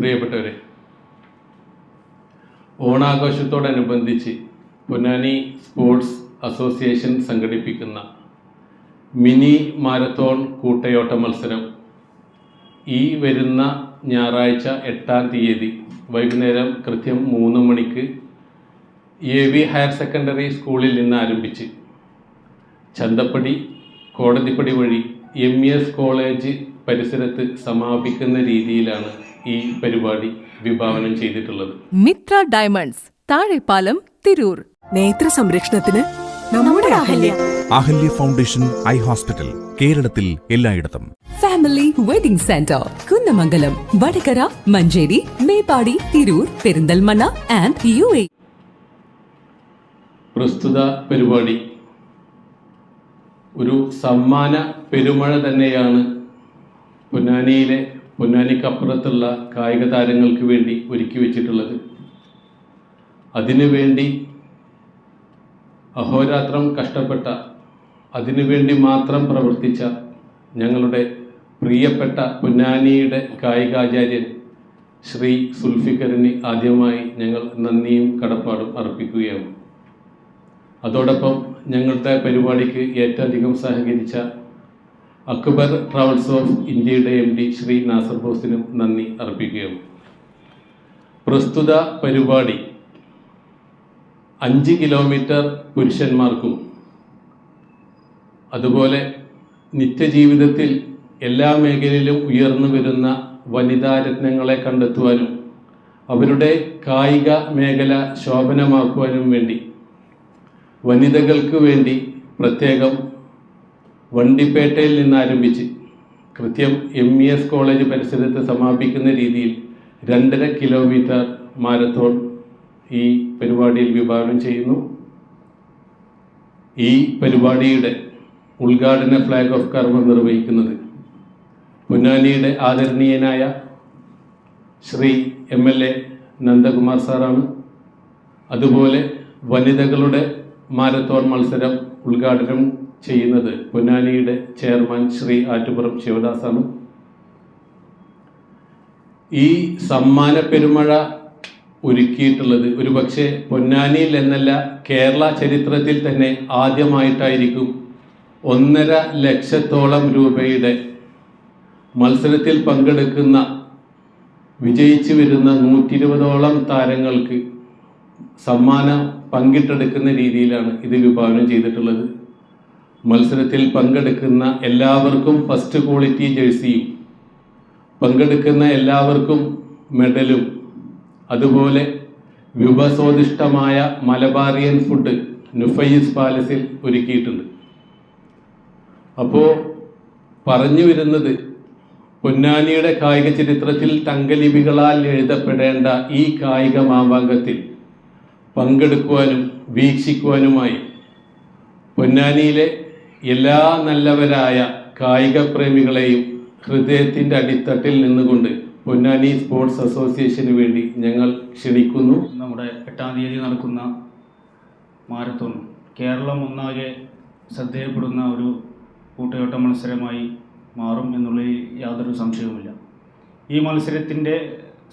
പ്രിയപ്പെട്ടവരെ ഓണാഘോഷത്തോടനുബന്ധിച്ച് Ponnani sports association സംഘടിപ്പിക്കുന്ന മിനി മാരത്തോൺ കൂട്ടയോട്ട മത്സരം ഈ വരുന്ന ഞായറാഴ്ച എട്ടാം തീയതി വൈകുന്നേരം കൃത്യം മൂന്ന് മണിക്ക് എ വി ഹയർ സെക്കൻഡറി സ്കൂളിൽ നിന്ന് ആരംഭിച്ച് ചന്തപ്പടി കോടതിപ്പടി വഴി എം ഇ എസ് കോളേജ് പരിസരത്ത് സമാപിക്കുന്ന രീതിയിലാണ് ഈ പരിപാടി വിഭാവനം ചെയ്തിട്ടുള്ളത്. മിത്ര ഡയമണ്ട്സ് താഴെപ്പാലം തിരൂർ. നേത്ര സംരക്ഷണത്തിന് നമ്മുടെ Ahalya. Ahalya. Foundation eye hospital കേരളത്തിൽ എല്ലായിടത്തും. Family wedding centre Kunnamangalam Vadakara Manjeri Meppadi Tirur Perinthalmanna and U A. പ്രസ്തുത പരിപാടി. ഒരു സമ്മാന പെരുമഴ തന്നെയാണ് പൊന്നാനിയിലെ പൊന്നാനിക്കപ്പുറത്തുള്ള കായിക താരങ്ങൾക്ക് വേണ്ടി ഒരുക്കി വെച്ചിട്ടുള്ളത്. അതിനുവേണ്ടി അഹോരാത്രം കഷ്ടപ്പെട്ട അതിനുവേണ്ടി മാത്രം പ്രവർത്തിച്ച ഞങ്ങളുടെ പ്രിയപ്പെട്ട പൊന്നാനിയുടെ കായികാചാര്യൻ ശ്രീ സുൽഫിക്കറിന് ആദ്യമായി ഞങ്ങൾ നന്ദിയും കടപ്പാടും അർപ്പിക്കുകയാണ്. അതോടൊപ്പം ഞങ്ങളുടെ പരിപാടിക്ക് ഏറ്റവും അധികം സഹകരിച്ച അക്ബർ ട്രാവൽസ് ഓഫ് ഇന്ത്യയുടെ എം ഡി ശ്രീ നാസർ ബോസിനും നന്ദി അർപ്പിക്കുകയാണ് പ്രസ്തുത പരിപാടി. അഞ്ച് കിലോമീറ്റർ പുരുഷന്മാർക്കും. അതുപോലെ നിത്യജീവിതത്തിൽ എല്ലാ മേഖലയിലും ഉയർന്നു വരുന്ന വനിതാ രത്നങ്ങളെ കണ്ടെത്തുവാനും അവരുടെ കായിക മേഖല ശോഭനമാക്കുവാനും വേണ്ടി വനിതകൾക്ക് വേണ്ടി പ്രത്യേകം വണ്ടിപ്പേട്ടയിൽ നിന്ന് ആരംഭിച്ച് കൃത്യം എം ഇ എസ് കോളേജ് പരിസരത്ത് സമാപിക്കുന്ന രീതിയിൽ രണ്ടര കിലോമീറ്റർ മാരത്തോൺ ഈ പരിപാടിയിൽ വിഭാവനം ചെയ്യുന്നു. ഈ പരിപാടിയുടെ ഉദ്ഘാടന ഫ്ലാഗ് ഓഫ് കർമ്മം നിർവഹിക്കുന്നത് പൊന്നാനിയുടെ ആദരണീയനായ Shri M L A Nandakumar സാറാണ്. അതുപോലെ വനിതകളുടെ മാരത്തോൺ മത്സരം ഉദ്ഘാടനം ചെയ്യുന്നത്. പൊന്നാനിയുടെ ചെയർമാൻ ശ്രീ ആറ്റുപുറം ശിവദാസാണ്. ഈ സമ്മാന പെരുമഴ ഒരുക്കിയിട്ടുള്ളത് ഒരു പക്ഷേ പൊന്നാനിയിൽ എന്നല്ല കേരള ചരിത്രത്തിൽ തന്നെ ആദ്യമായിട്ടായിരിക്കും ഒന്നര ലക്ഷത്തോളം രൂപയുടെ മത്സരത്തിൽ പങ്കെടുക്കുന്ന വിജയിച്ചു വരുന്ന നൂറ്റി ഇരുപതോളം താരങ്ങൾക്ക് സമ്മാനം പങ്കിട്ടെടുക്കുന്ന രീതിയിലാണ് ഇത് വിഭാവനം ചെയ്തിട്ടുള്ളത്. മത്സരത്തിൽ പങ്കെടുക്കുന്ന എല്ലാവർക്കും ഫസ്റ്റ് ക്വാളിറ്റി ജേഴ്സിയും പങ്കെടുക്കുന്ന എല്ലാവർക്കും മെഡലും അതുപോലെ വിഭസോദിഷ്ടമായ മലബാറിയൻ ഫുഡ് നുഫൈസ് പാലസിൽ ഒരുക്കിയിട്ടുണ്ട്. അപ്പോൾ പറഞ്ഞു വരുന്നത് പൊന്നാനിയുടെ കായിക ചരിത്രത്തിൽ തങ്കലിപികളാൽ എഴുതപ്പെടേണ്ട ഈ കായിക മാമാങ്കത്തിൽ പങ്കെടുക്കുവാനും വീക്ഷിക്കുവാനുമായി പൊന്നാനിയിലെ എല്ലാ നല്ലവരായ കായിക പ്രേമികളെയും ഹൃദയത്തിന്റെ അടിത്തട്ടിൽ നിന്നുകൊണ്ട് പൊന്നാനി സ്പോർട്സ് അസോസിയേഷന് വേണ്ടി ഞങ്ങൾ ക്ഷണിക്കുന്നു. നമ്മുടെ എട്ടാം തീയതി നടക്കുന്ന മാരത്തോൺ. കേരളം ഒന്നാകെ ശ്രദ്ധയപ്പെടുന്ന ഒരു കൂട്ടയോട്ട മത്സരമായി മാറും എന്നുള്ളതിൽ യാതൊരു സംശയവുമില്ല. ഈ മത്സരത്തിന്റെ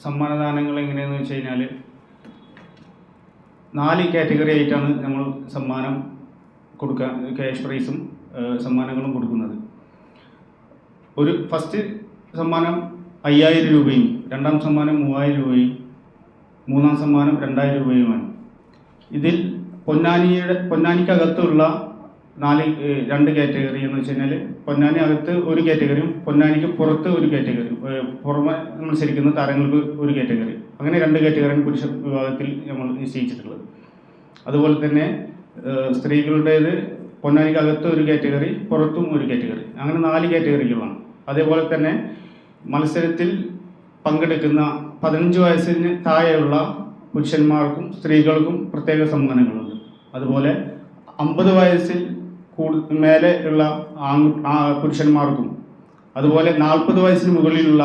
സമ്മാനദാനങ്ങൾ എങ്ങനെയെന്ന് വെച്ച് കഴിഞ്ഞാൽ നാല് കാറ്റഗറി ആയിട്ടാണ് നമ്മൾ സമ്മാനം കൊടുക്കാൻ ക്യാഷ് പ്രൈസും സമ്മാനങ്ങളും കൊടുക്കുന്നത്. ഒരു ഫസ്റ്റ് സമ്മാനം അയ്യായിരം രൂപയും രണ്ടാം സമ്മാനം മൂവായിരം രൂപയും മൂന്നാം സമ്മാനം രണ്ടായിരം രൂപയുമാണ്. ഇതിൽ പൊന്നാനിയുടെ പൊന്നാനിക്കകത്തുള്ള നാല് രണ്ട് കാറ്റഗറി എന്ന് വെച്ച് കഴിഞ്ഞാൽ പൊന്നാനി അകത്ത് ഒരു കാറ്റഗറിയും പൊന്നാനിക്ക് പുറത്ത് ഒരു കാറ്റഗറി ഏഹ്, പുറമെ മത്സരിക്കുന്ന താരങ്ങൾക്ക് ഒരു കാറ്റഗറി. അങ്ങനെ രണ്ട് കാറ്റഗറിയാണ് പുരുഷ വിഭാഗത്തിൽ നമ്മൾ നിശ്ചയിച്ചിട്ടുള്ളത്. അതുപോലെ തന്നെ സ്ത്രീകളുടേത് പൊന്നാനിക്കകത്ത് ഒരു കാറ്റഗറി പുറത്തും ഒരു കാറ്റഗറി അങ്ങനെ നാല് കാറ്റഗറികളാണ് അതേപോലെ തന്നെ മത്സരത്തിൽ പങ്കെടുക്കുന്ന പതിനഞ്ച് വയസ്സിന് താഴെയുള്ള പുരുഷന്മാർക്കും സ്ത്രീകൾക്കും പ്രത്യേക സമ്മാനങ്ങളുണ്ട്. അതുപോലെ അമ്പത് വയസ്സിൽ കൂടു മേലെ ഉള്ള പുരുഷന്മാർക്കും അതുപോലെ നാൽപ്പത് വയസ്സിന് മുകളിലുള്ള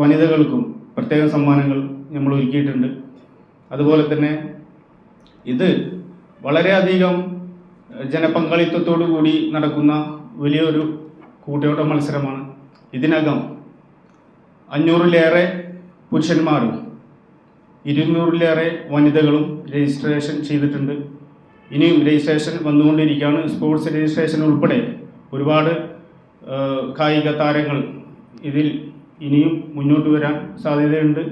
വനിതകൾക്കും പ്രത്യേക സമ്മാനങ്ങൾ നമ്മൾ ഒരുക്കിയിട്ടുണ്ട്. അതുപോലെ തന്നെ ഇത് വളരെയധികം ജനപങ്കാളിത്തത്തോടു കൂടി നടക്കുന്ന വലിയൊരു കൂട്ടയോട്ട മത്സരമാണ്. ഇതിനകം അഞ്ഞൂറിലേറെ പുരുഷന്മാരും ഇരുന്നൂറിലേറെ വനിതകളും രജിസ്ട്രേഷൻ ചെയ്തിട്ടുണ്ട്. ഇനിയും രജിസ്ട്രേഷൻ വന്നുകൊണ്ടിരിക്കുകയാണ്. സ്പോർട്സ് രജിസ്ട്രേഷൻ ഉൾപ്പെടെ ഒരുപാട് കായിക താരങ്ങൾ ഇതിൽ ഇനിയും മുന്നോട്ട് വരാൻ സാധ്യതയുണ്ട്.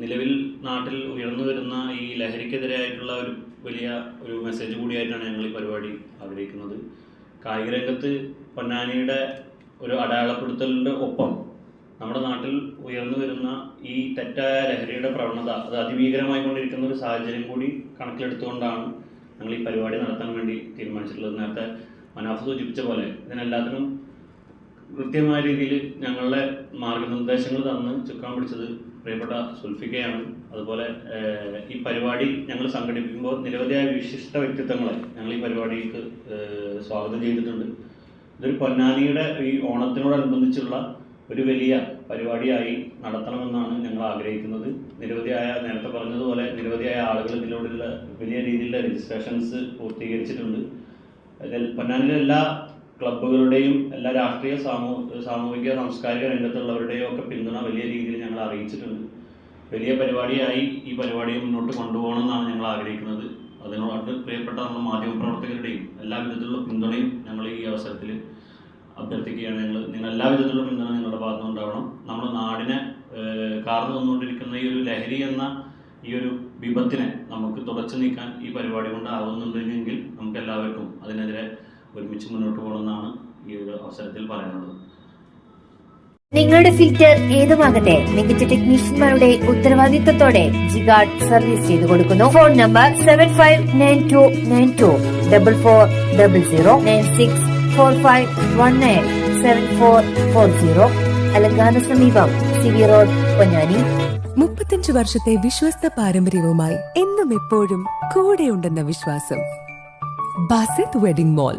നിലവിൽ നാട്ടിൽ ഉയർന്നു വരുന്ന ഈ ലഹരിക്കെതിരായിട്ടുള്ള ഒരു വലിയ ഒരു മെസ്സേജ് കൂടിയായിട്ടാണ് ഞങ്ങൾ ഈ പരിപാടി ആഗ്രഹിക്കുന്നത്. കായിക രംഗത്ത് പൊന്നാനിയുടെ ഒരു അടയാളപ്പെടുത്തലിന്റെ ഒപ്പം നമ്മുടെ നാട്ടിൽ ഉയർന്നു വരുന്ന ഈ തെറ്റായ ലഹരിയുടെ പ്രവണത അത് അതിഭീകരമായി കൊണ്ടിരിക്കുന്ന ഒരു സാഹചര്യം കൂടി കണക്കിലെടുത്തുകൊണ്ടാണ് ഞങ്ങൾ ഈ പരിപാടി നടത്താൻ വേണ്ടി തീരുമാനിച്ചിട്ടുള്ളത്. നേരത്തെ മനാഫ് സൂചിപ്പിച്ച പോലെ ഇതിനെല്ലാത്തിനും കൃത്യമായ രീതിയിൽ ഞങ്ങളുടെ മാർഗനിർദ്ദേശങ്ങൾ തന്ന് ചുക്കാൻ പിടിച്ചത് പ്രിയപ്പെട്ട സുൽഫിക്കയാണ് അതുപോലെ ഈ പരിപാടി ഞങ്ങൾ സംഘടിപ്പിക്കുമ്പോൾ നിരവധിയായ വിശിഷ്ട വ്യക്തിത്വങ്ങളെ ഞങ്ങൾ ഈ പരിപാടിക്ക് സ്വാഗതം ചെയ്തിട്ടുണ്ട്. ഇതൊരു പൊന്നാനിയുടെ ഈ ഓണത്തിനോടനുബന്ധിച്ചുള്ള ഒരു വലിയ പരിപാടിയായി നടത്തണമെന്നാണ് ഞങ്ങൾ ആഗ്രഹിക്കുന്നത്. നിരവധിയായ നേരത്തെ പറഞ്ഞതുപോലെ നിരവധിയായ ആളുകൾ ഇതിലൂടെയുള്ള വലിയ രീതിയിലുള്ള രജിസ്ട്രേഷൻസ് പൂർത്തീകരിച്ചിട്ടുണ്ട്. അതിൽ പൊന്നാനിയിലെ എല്ലാ ക്ലബ്ബുകളുടെയും എല്ലാ രാഷ്ട്രീയ സാമൂ സാമൂഹിക സാംസ്കാരിക രംഗത്തുള്ളവരുടെയും ഒക്കെ പിന്തുണ വലിയ രീതിയിൽ ഞങ്ങൾ അറിയിച്ചിട്ടുണ്ട്. വലിയ പരിപാടിയായി ഈ പരിപാടിയെ മുന്നോട്ട് കൊണ്ടുപോകണം കൊണ്ടുപോകണമെന്നാണ് ഞങ്ങൾ ആഗ്രഹിക്കുന്നത്. അതിനോട് പ്രിയപ്പെട്ട നമ്മുടെ മാധ്യമപ്രവർത്തകരുടെയും എല്ലാ വിധത്തിലുള്ള പിന്തുണയും ഞങ്ങൾ ഈ അവസരത്തിൽ അഭ്യർത്ഥിക്കുകയാണ്. ഞങ്ങൾ നിങ്ങൾ എല്ലാ വിധത്തിലുള്ള പിന്തുണ നിങ്ങളുടെ ഭാഗത്തു നിന്നുണ്ടാവണം. നമ്മുടെ നാടിനെ കാർന്നു വന്നുകൊണ്ടിരിക്കുന്ന ഈ ഒരു ലഹരി എന്ന ഈ ഒരു വിപത്തിനെ നമുക്ക് തുടച്ചു നീക്കാൻ ഈ പരിപാടി കൊണ്ട് ആവുന്നുണ്ടെങ്കിൽ നമുക്ക് എല്ലാവർക്കും അതിനെതിരെ ഒരുമിച്ച് മുന്നോട്ട് പോകണമെന്നാണ് ഈ ഒരു അവസരത്തിൽ പറയാനുള്ളത് നിങ്ങളുടെ ഫിൽറ്റർ ഏതുമാകട്ടെ മികച്ച ടെക്നീഷ്യന്മാരുടെ ഉത്തരവാദിത്തത്തോടെ ജിഗാർഡ് സർവീസ് ചെയ്തു കൊടുക്കുന്നു. Phone number seven five nine two nine two double four double zero nine six four five one nine seven four four zero അലങ്കാന സമീപം സി വി റോഡ് പൊന്നാനി. മുപ്പത്തഞ്ച് വർഷത്തെ വിശ്വസ്ത പാരമ്പര്യവുമായി എന്നും എപ്പോഴും കൂടെയുണ്ടെന്ന വിശ്വാസം. Basith wedding mall.